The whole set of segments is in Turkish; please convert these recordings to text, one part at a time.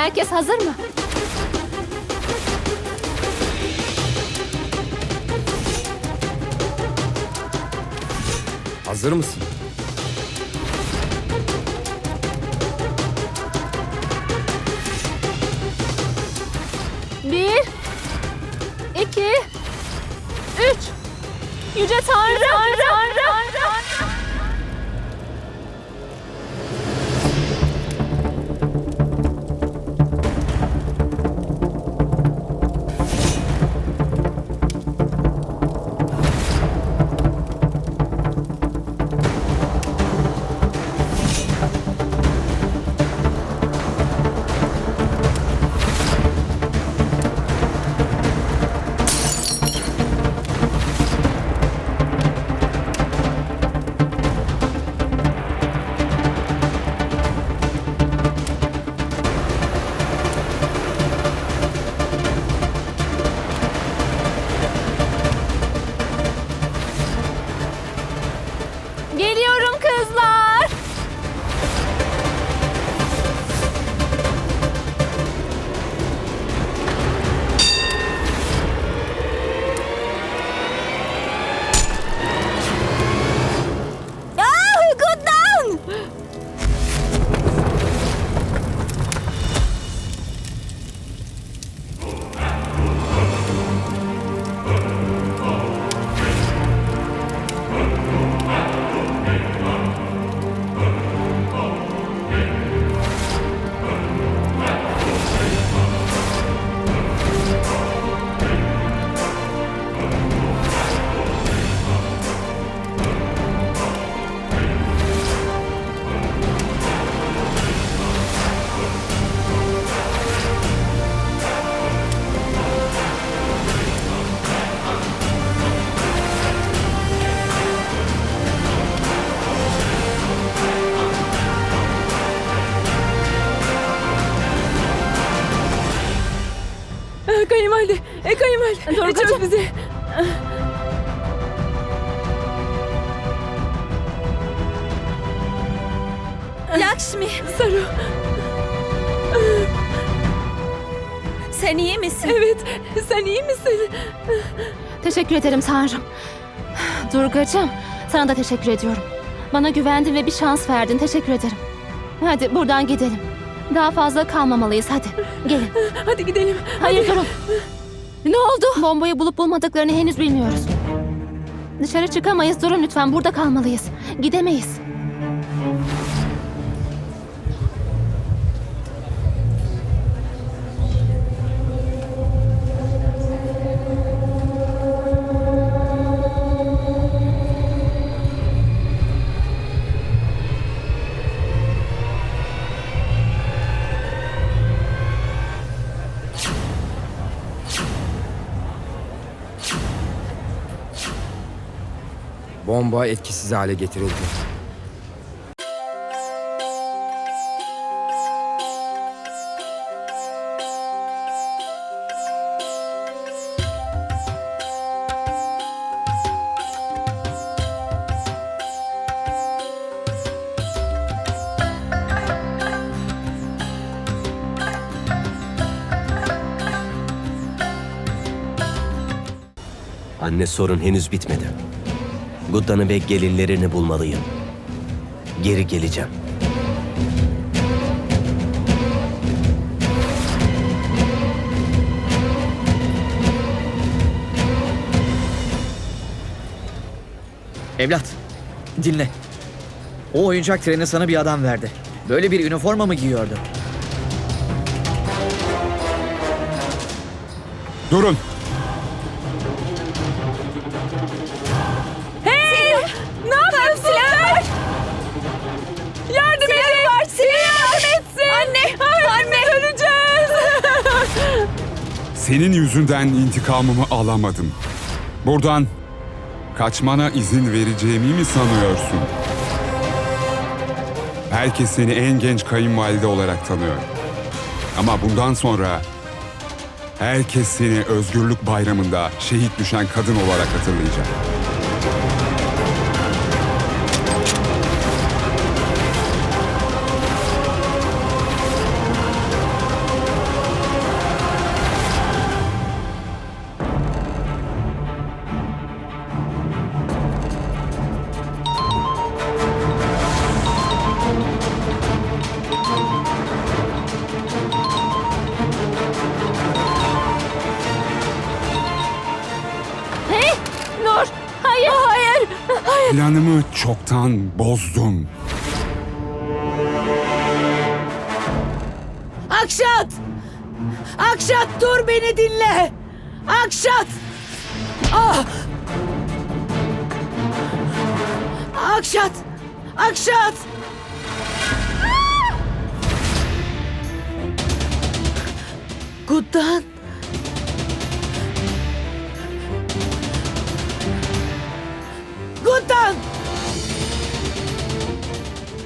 Herkes hazır mı? Hazır mısın? Sen iyi misin? Teşekkür ederim Tanrım. Durgacığım, sana da teşekkür ediyorum. Bana güvendin ve bir şans verdin. Teşekkür ederim. Hadi buradan gidelim. Daha fazla kalmamalıyız hadi. Gelin. Hadi gidelim. Hayır durun. Ne oldu? Bombayı bulup bulmadıklarını henüz bilmiyoruz. Dışarı çıkamayız. Durun lütfen. Burada kalmalıyız. Gidemeyiz. Bomba etkisiz hale getirildi. Anne sorun henüz bitmedi. Gudda'nı ve gelinlerini bulmalıyım. Geri geleceğim. Evlat, dinle. O oyuncak treni sana bir adam verdi. Böyle bir üniforma mı giyiyordu? Durun. Senin yüzünden intikamımı alamadım. Buradan kaçmana izin vereceğimi mi sanıyorsun? Herkes seni en genç kayınvalide olarak tanıyor. Ama bundan sonra herkes seni özgürlük bayramında şehit düşen kadın olarak hatırlayacak. Planımı çoktan bozdun. Akşat! Akşat dur beni dinle! Akşat! Ah! Akşat! Akşat! Guddan!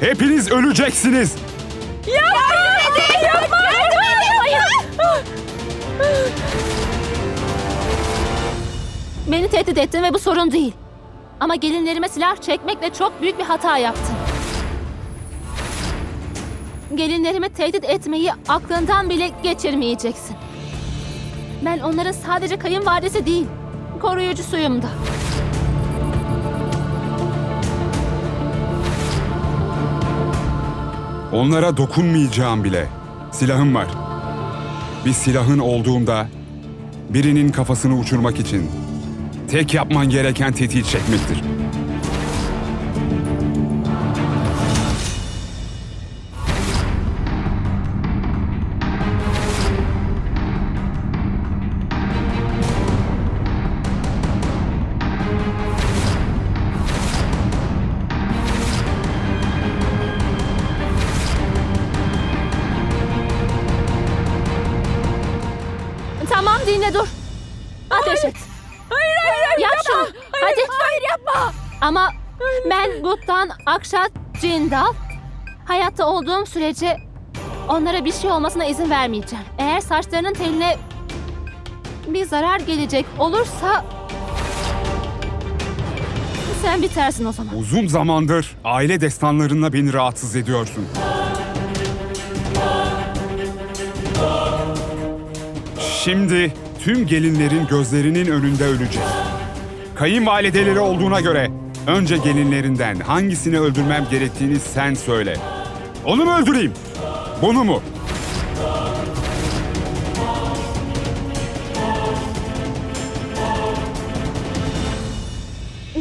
Hepiniz öleceksiniz. Beni tehdit ettin ve bu sorun değil. Ama gelinlerime silah çekmekle çok büyük bir hata yaptın. Gelinlerimi tehdit etmeyi aklından bile geçirmeyeceksin. Ben onların sadece kayınvalidesi değil, koruyucusuyum da. Onlara dokunmayacağım bile. Silahım var. Bir silahın olduğunda birinin kafasını uçurmak için tek yapman gereken tetiği çekmektir. Cindal hayatta olduğum sürece onlara bir şey olmasına izin vermeyeceğim. Eğer saçlarının teline bir zarar gelecek olursa sen bitersin o zaman. Uzun zamandır aile destanlarınla beni rahatsız ediyorsun. Şimdi tüm gelinlerin gözlerinin önünde ölecek. Kayınvalideleri olduğuna göre önce gelinlerinden hangisini öldürmem gerektiğini sen söyle. Onu mu öldüreyim? Bunu mu?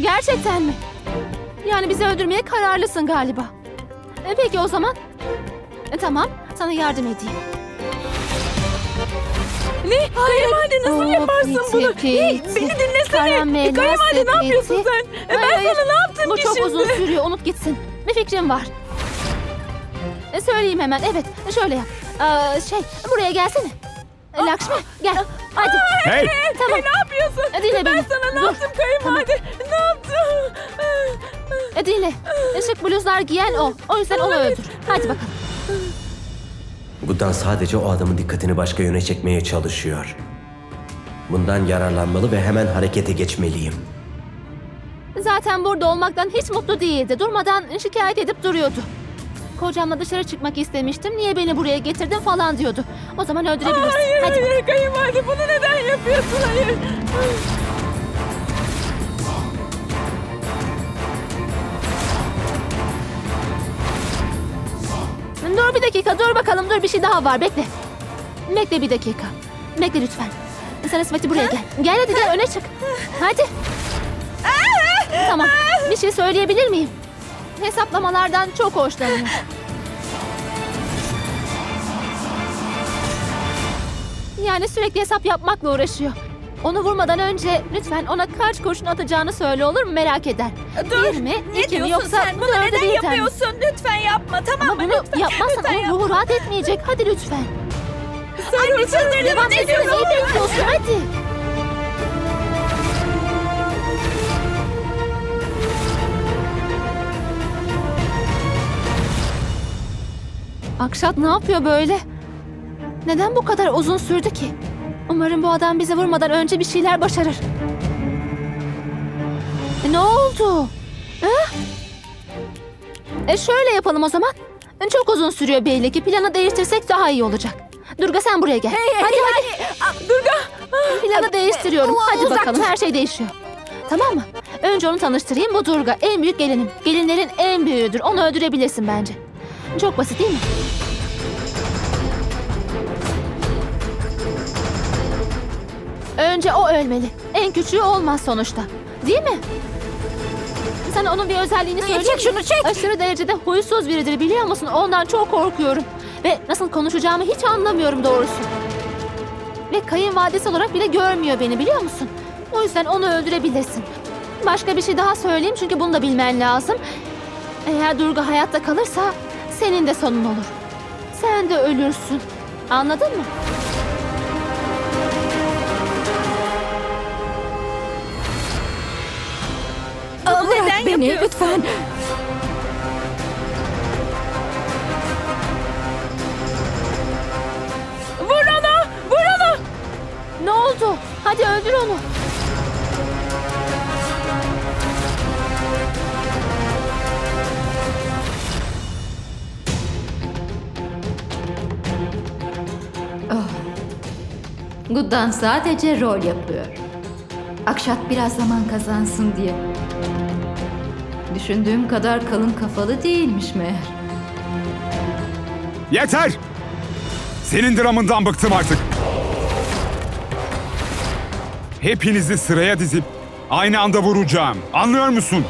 Gerçekten mi? Yani bizi öldürmeye kararlısın galiba. E, peki o zaman. E, tamam, sana yardım edeyim. Ne? Kayınvalide nasıl yaparsın bunu? Ne? Beni dinlesene. E, Kayınvalide ne yapıyorsun sen? E, ben hayır. sana ne yaptım Bu ki çok şimdi? uzun sürüyor, unut gitsin. Bir fikrim var. E, söyleyeyim hemen, evet. Şöyle yap. Aa, şey, buraya gelsene. E, Lakşmi, gel. Hadi. Hey! Tamam. Ne yapıyorsun? E, dinle ben beni. sana ne Dur. yaptım kayınvalide? Ne yaptım? E, dinle. Işık bluzlar giyen o. O yüzden onu öldür. Hadi bakalım. Guddan sadece o adamın dikkatini başka yöne çekmeye çalışıyor. Bundan yararlanmalı ve hemen harekete geçmeliyim. Zaten burada olmaktan hiç mutlu değildi. Durmadan şikayet edip duruyordu. Kocamla dışarı çıkmak istemiştim. Niye beni buraya getirdin falan diyordu. O zaman öldürebilirsin. Hayır Hadi. hayır kayınvalide bunu neden yapıyorsun? Hayır. Dur bir dakika dur bakalım dur bir şey daha var bekle. Bekle bir dakika. Bekle lütfen. Sen İsmet'i buraya gel. Gel hadi gel öne çık. Hadi. tamam bir şey söyleyebilir miyim? Hesaplamalardan çok hoşlanıyor. Yani sürekli hesap yapmakla uğraşıyor. Onu vurmadan önce lütfen ona kaç kurşun atacağını söyle olur mu merak eder. Dur. Bir mi? Ne iki mi diyorsun yoksa sen? Bunu neden birden mi? yapıyorsun? Lütfen yapma tamam Ama mı? bunu lütfen. yapmazsan lütfen onun yapma. ruhu rahat etmeyecek. Hadi lütfen. Anne çıldırdın Devam mı? etsene. Neyi bekliyorsun? Hadi. Akşat ne yapıyor böyle? Neden bu kadar uzun sürdü ki? Umarım bu adam bizi vurmadan önce bir şeyler başarır. E, ne oldu? Ha? E şöyle yapalım o zaman. Çok uzun sürüyor belli ki. Planı değiştirsek daha iyi olacak. Durga sen buraya gel. hadi hadi. Aa, Durga. Planı değiştiriyorum. Ulan, Hadi uzak bakalım her şey değişiyor. Tamam mı? Önce onu tanıştırayım. Bu Durga. En büyük gelinim. Gelinlerin en büyüğüdür. Onu öldürebilirsin bence. Çok basit değil mi? Önce o ölmeli. En küçüğü olmaz sonuçta. Değil mi? Sana onun bir özelliğini söyleyeyim. çek şunu, çek. Aşırı derecede huysuz biridir biliyor musun? Ondan çok korkuyorum. Ve nasıl konuşacağımı hiç anlamıyorum doğrusu. Ve kayınvalidesi olarak bile görmüyor beni biliyor musun? O yüzden onu öldürebilirsin. Başka bir şey daha söyleyeyim çünkü bunu da bilmen lazım. Eğer Durga hayatta kalırsa senin de sonun olur. Sen de ölürsün. Anladın mı? Bırak beni lütfen. Vur onu! Vur onu! Ne oldu? Hadi öldür onu. Guddan sadece rol yapıyor. Akşat biraz zaman kazansın diye. Düşündüğüm kadar kalın kafalı değilmiş meğer. Yeter! Senin dramından bıktım artık. Hepinizi sıraya dizip aynı anda vuracağım. Anlıyor musun?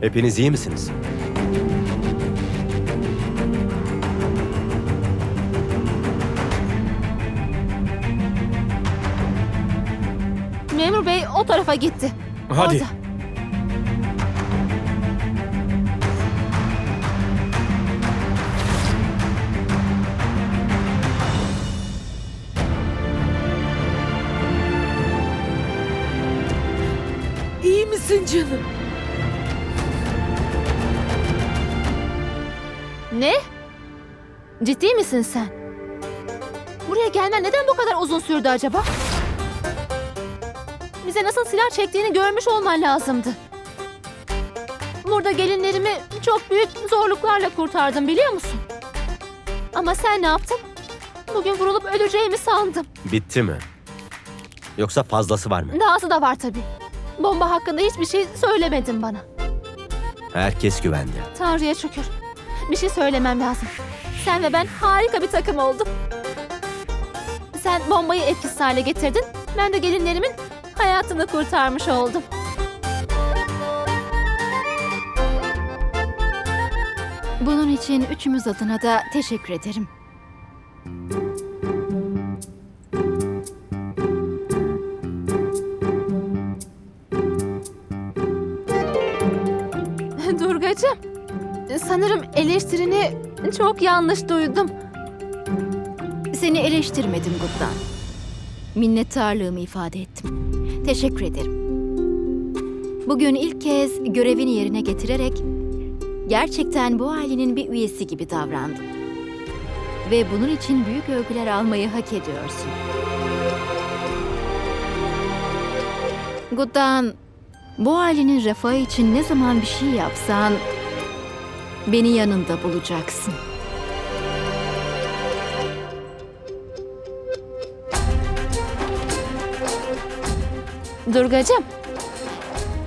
Hepiniz iyi misiniz? Memur bey o tarafa gitti. Hadi. Orada. İyi misin canım? Ne? Ciddi misin sen? Buraya gelmen neden bu kadar uzun sürdü acaba? Bize nasıl silah çektiğini görmüş olman lazımdı. Burada gelinlerimi çok büyük zorluklarla kurtardım biliyor musun? Ama sen ne yaptın? Bugün vurulup öleceğimi sandım. Bitti mi? Yoksa fazlası var mı? Dahası da var tabii. Bomba hakkında hiçbir şey söylemedin bana. Herkes güvende. Tanrı'ya şükür. Bir şey söylemem lazım. Sen ve ben harika bir takım olduk. Sen bombayı etkisiz hale getirdin. Ben de gelinlerimin hayatını kurtarmış oldum. Bunun için üçümüz adına da teşekkür ederim. Sanırım eleştirini çok yanlış duydum. Seni eleştirmedim Guddan. Minnettarlığımı ifade ettim. Teşekkür ederim. Bugün ilk kez görevini yerine getirerek gerçekten bu ailenin bir üyesi gibi davrandın. Ve bunun için büyük övgüler almayı hak ediyorsun. Guddan, bu ailenin refahı için ne zaman bir şey yapsan beni yanında bulacaksın. Durgacığım,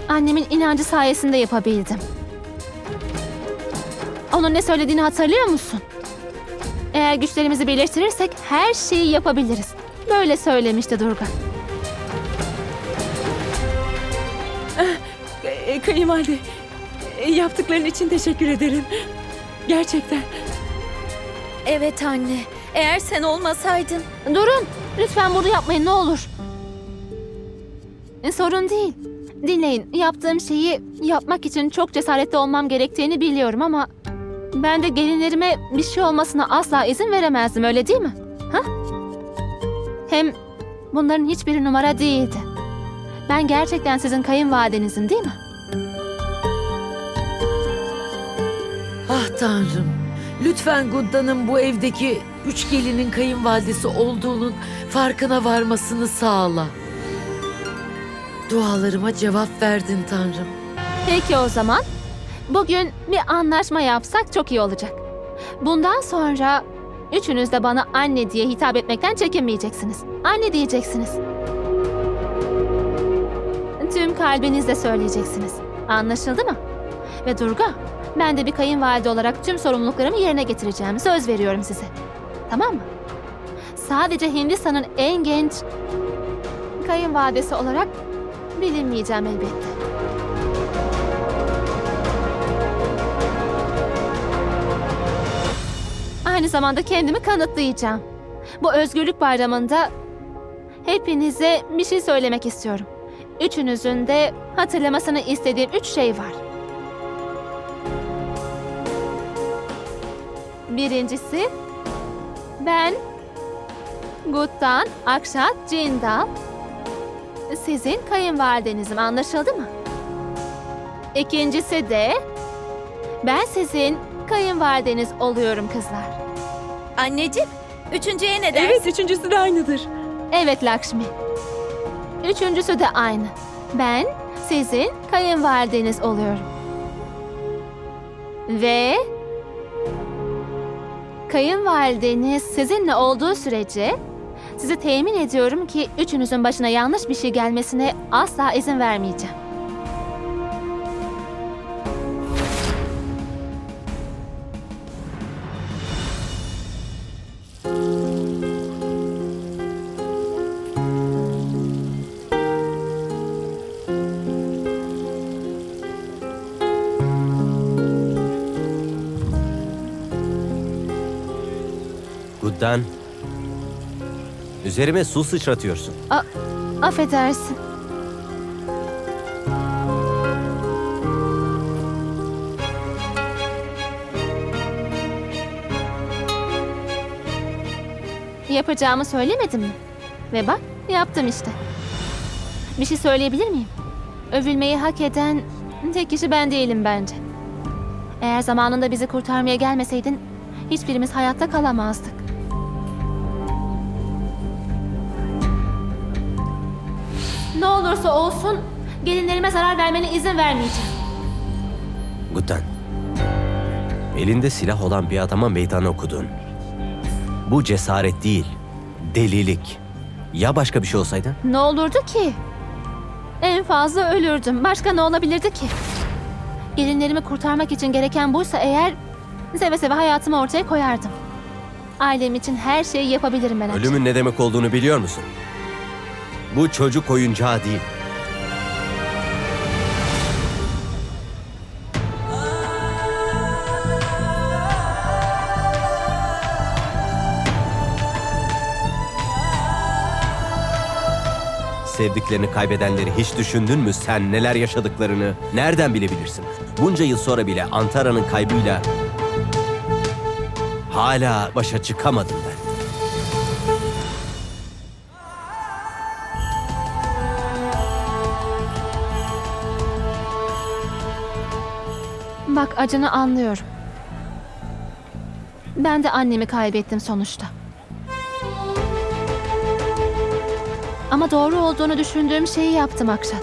annemin inancı sayesinde yapabildim. Onun ne söylediğini hatırlıyor musun? Eğer güçlerimizi birleştirirsek her şeyi yapabiliriz. Böyle söylemişti Durga. E, kayınvalide, yaptıkların için teşekkür ederim. Gerçekten. Evet anne. Eğer sen olmasaydın. Durun. Lütfen bunu yapmayın ne olur. E, Sorun değil. Dinleyin. Yaptığım şeyi yapmak için çok cesaretli olmam gerektiğini biliyorum ama... Ben de gelinlerime bir şey olmasına asla izin veremezdim öyle değil mi? Ha? Hem bunların hiçbiri numara değildi. Ben gerçekten sizin kayınvalidenizim değil mi? Ah Tanrım. Lütfen Gudda'nın bu evdeki üç gelinin kayınvalidesi olduğunun farkına varmasını sağla. Dualarıma cevap verdin Tanrım. Peki o zaman. Bugün bir anlaşma yapsak çok iyi olacak. Bundan sonra üçünüz de bana anne diye hitap etmekten çekinmeyeceksiniz. Anne diyeceksiniz. Tüm kalbinizle söyleyeceksiniz. Anlaşıldı mı? Ve Durga, ben de bir kayınvalide olarak tüm sorumluluklarımı yerine getireceğim. Söz veriyorum size. Tamam mı? Sadece Hindistan'ın en genç kayınvalidesi olarak bilinmeyeceğim elbette. Aynı zamanda kendimi kanıtlayacağım. Bu özgürlük bayramında hepinize bir şey söylemek istiyorum. Üçünüzün de hatırlamasını istediğim üç şey var. Birincisi, ben Guttan Akşat Cindal sizin kayınvalidenizim anlaşıldı mı? İkincisi de ben sizin kayınvalideniz oluyorum kızlar. Anneciğim, üçüncüye ne dersin? Evet üçüncüsü de aynıdır. Evet Lakshmi. Üçüncüsü de aynı. Ben sizin kayınvalideniz oluyorum. Ve kayınvalideniz sizinle olduğu sürece sizi temin ediyorum ki üçünüzün başına yanlış bir şey gelmesine asla izin vermeyeceğim. Guddan. Üzerime su sıçratıyorsun. A- affedersin. Yapacağımı söylemedim mi? Ve bak yaptım işte. Bir şey söyleyebilir miyim? Övülmeyi hak eden tek kişi ben değilim bence. Eğer zamanında bizi kurtarmaya gelmeseydin hiçbirimiz hayatta kalamazdık. Ne olursa olsun gelinlerime zarar vermene izin vermeyeceğim. Guddan. Elinde silah olan bir adama meydan okudun. Bu cesaret değil, delilik. Ya başka bir şey olsaydı? Ne olurdu ki? En fazla ölürdüm. Başka ne olabilirdi ki? Gelinlerimi kurtarmak için gereken buysa eğer seve seve hayatımı ortaya koyardım. Ailem için her şeyi yapabilirim ben. Ölümün ne demek olduğunu biliyor musun? Bu çocuk oyuncağı değil. Sevdiklerini kaybedenleri hiç düşündün mü sen neler yaşadıklarını? Nereden bilebilirsin? Bunca yıl sonra bile Antara'nın kaybıyla hala başa çıkamadım ben. Bak acını anlıyorum. Ben de annemi kaybettim sonuçta. Ama doğru olduğunu düşündüğüm şeyi yaptım Akşat.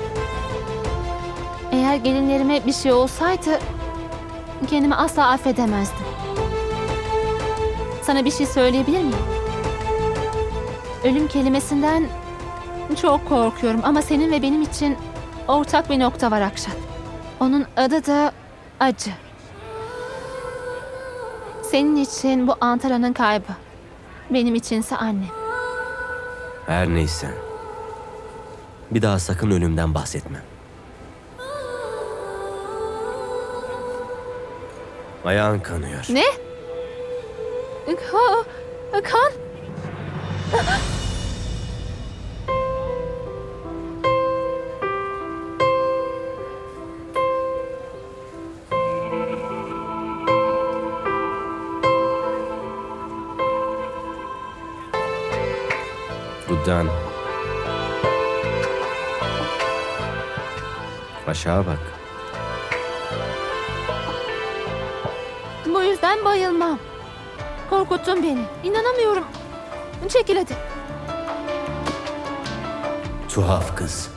Eğer gelinlerime bir şey olsaydı kendimi asla affedemezdim. Sana bir şey söyleyebilir miyim? Ölüm kelimesinden çok korkuyorum ama senin ve benim için ortak bir nokta var Akşat. Onun adı da acı. Senin için bu Antara'nın kaybı. Benim içinse annem. Her neyse. Bir daha sakın ölümden bahsetme. Ayağın kanıyor. Ne? Kan. Guddan. Aşağı bak. Bu yüzden bayılmam. Korkuttun beni. İnanamıyorum. Çekil hadi. Tuhaf kız.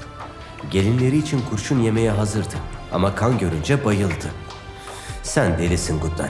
Gelinleri için kurşun yemeye hazırdı. Ama kan görünce bayıldı. Sen delisin Guddan.